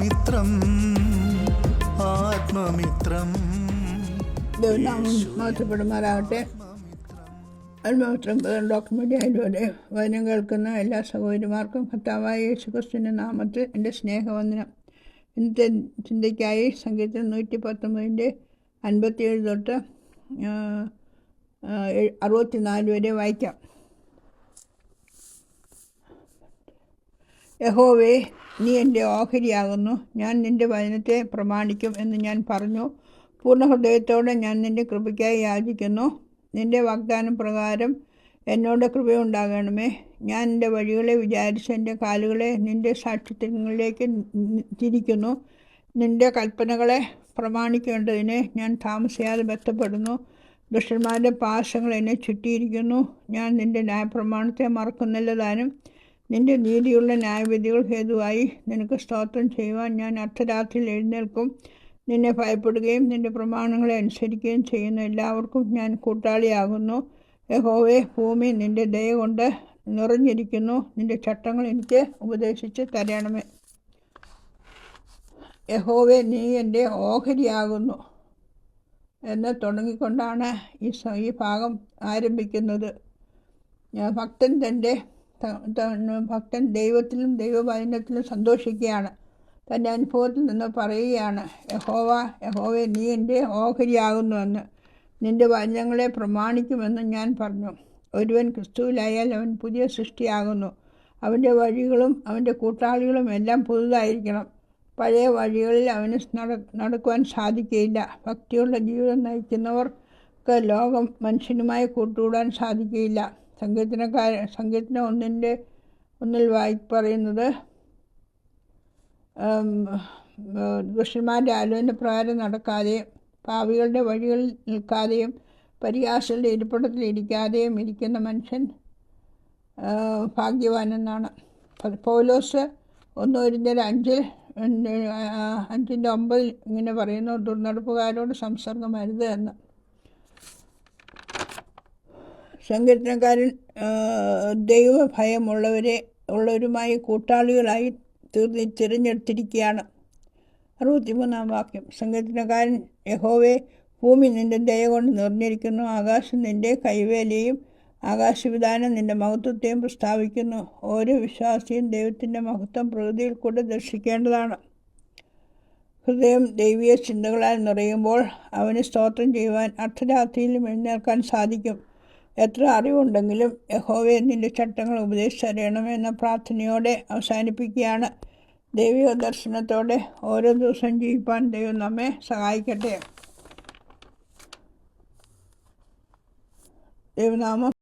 ആത്മമിത്രം ആത്മമിത്രം. ദൈവനാമം മാറ്റപ്പെടുമാറാകട്ടെ അൽമാത്രം ഡോക്ടർ മീഡിയയിലൂടെ വചനം കേൾക്കുന്ന എല്ലാ സഹോദരിമാർക്കും ഭർത്താവായ യേശുക്രിസ്തുവിന്റെ നാമത്തിൽ എന്റെ സ്നേഹവന്ദനം. ഇന്നത്തെ ചിന്തയ്ക്കായി സംഗീതം നൂറ്റി പത്തൊമ്പതിന്റെ അൻപത്തിയേഴ് തൊട്ട് അറുപത്തിനാല് വരെ വായിക്കാം. യഹോവേ നീ എന്റെ ഓഹരിയാകുന്നു. ഞാൻ നിന്റെ വചനത്തെ പ്രമാണിക്കും എന്ന് ഞാൻ പറഞ്ഞു. പൂർണ ഹൃദയത്തോടെ ഞാൻ നിന്റെ കൃപയ്ക്കായി യാചിക്കുന്നു. നിന്റെ വാഗ്ദാനം പ്രകാരം എന്നോട് കൃപയുണ്ടാകണമേ. ഞാൻ എന്റെ വഴികളെ വിചാരിച്ച് എന്റെ കാലുകളെ നിന്റെ സാക്ഷിത്വങ്ങളിലേക്ക് തിരിക്കുന്നു. നിന്റെ കൽപ്പനകളെ പ്രമാണിക്കേണ്ടതിന് ഞാൻ താമസിയാതെ ബന്ധപ്പെടുന്നു. ദുഷ്ടന്മാരുടെ പാശങ്ങൾ എന്നെ ചുറ്റിയിരിക്കുന്നു. ഞാൻ നിന്റെ ന്യായപ്രമാണത്തെ മറക്കുന്നില്ല താനും. നിന്റെ നീതിയുള്ള ന്യായവിധികൾ ഹേതുവായി നിനക്ക് സ്തോത്രം ചെയ്യുവാൻ ഞാൻ അർദ്ധരാത്രിയിൽ എഴുന്നേൽക്കും. നിന്നെ ഭയപ്പെടുകയും നിന്റെ പ്രമാണങ്ങളെ അനുസരിക്കുകയും ചെയ്യുന്ന എല്ലാവർക്കും ഞാൻ കൂട്ടാളിയാകുന്നു. യഹോവേ ഭൂമി നിന്റെ ദയ കൊണ്ട് നിറഞ്ഞിരിക്കുന്നു. നിന്റെ ചട്ടങ്ങൾ എനിക്ക് ഉപദേശിച്ച് തരണമേ. യഹോവെ നീ എന്റെ ഓഹരിയാകുന്നു എന്ന് തുടങ്ങിക്കൊണ്ടാണ് ഈ ഈ ഭാഗം ആരംഭിക്കുന്നത്. ഭക്തൻ തന്റെ ഭക്തൻ ദൈവത്തിലും ദൈവവചനത്തിലും സന്തോഷിക്കുകയാണ്. തന്റെ അനുഭവത്തിൽ നിന്ന് പറയുകയാണ് യഹോവ യഹോവെ നീ എന്റെ ഓഹരിയാകുന്നുവെന്ന്. നിന്റെ വചനങ്ങളെ പ്രമാണിക്കുമെന്ന് ഞാൻ പറഞ്ഞു. ഒരുവൻ ക്രിസ്തുവിലായാൽ അവൻ പുതിയ സൃഷ്ടിയാകുന്നു. അവന്റെ വഴികളും അവന്റെ കൂട്ടാളികളും എല്ലാം പുതുതായിരിക്കണം. പഴയ വഴികളിൽ അവന് നട നടക്കുവാൻ സാധിക്കുകയില്ല. ഭക്തിയുള്ള ജീവിതം നയിക്കുന്നവർക്ക് ലോകം മനുഷ്യനുമായി കൂട്ടുകൂടാൻ സാധിക്കുകയില്ല. സങ്കീർത്തനക്കാര സങ്കീർത്തന ഒന്നിന്റെ ഒന്നിൽ വായി പറയുന്നത് ദുഷ്ടന്മാരുടെ ആലോചന പ്രകാരം നടക്കാതെയും പാവികളുടെ വഴികളിൽ നിൽക്കാതെയും പരിഹാസികളുടെ ഇരിപ്പിടത്തിൽ ഇരിക്കാതെയും ഇരിക്കുന്ന മനുഷ്യൻ ഭാഗ്യവാനെന്നാണ്. പോലോസ് ഒന്ന് ഒരുന്നര അഞ്ചിൽ അഞ്ചിന്റെ ഒമ്പതിൽ ഇങ്ങനെ പറയുന്നു ദുർനടപ്പുകാരോട് സംസർഗം അരുത് എന്ന്. സങ്കീർത്തനക്കാരൻ ദൈവഭയമുള്ളവരെ ഉള്ളവരുമായി കൂട്ടാളികളായി തീർന്ന് തിരഞ്ഞെടുത്തിരിക്കുകയാണ്. അറുപത്തിമൂന്നാം വാക്യം. സങ്കീർത്തനക്കാരൻ യഹോവെ ഭൂമി നിന്റെ ദയ കൊണ്ട് നിറഞ്ഞിരിക്കുന്നു. ആകാശം നിന്റെ കൈവേലയും ആകാശവിധാനം നിന്റെ മഹത്വത്തെയും പ്രസ്താവിക്കുന്നു. ഓരോ വിശ്വാസിയും ദൈവത്തിന്റെ മഹത്വം പ്രകൃതിയിൽ കൂടെ ദർശിക്കേണ്ടതാണ്. ഹൃദയം ദൈവീയ ചിന്തകളാൽ നിറയുമ്പോൾ അവന് സ്തോത്രം ചെയ്യുവാൻ അർദ്ധരാത്രിയിലും എഴുന്നേൽക്കാൻ സാധിക്കും. എത്ര അറിവുണ്ടെങ്കിലും യഹോവയെ നിന്റെ ചട്ടങ്ങൾ ഉപദേശിച്ചറിയണമെന്ന പ്രാർത്ഥനയോടെ അവസാനിപ്പിക്കുകയാണ്. ദൈവിക ദർശനത്തോടെ ഓരോ ദിവസം ജീവിപ്പാൻ ദൈവം നമ്മെ സഹായിക്കട്ടെ. ദൈവനാമം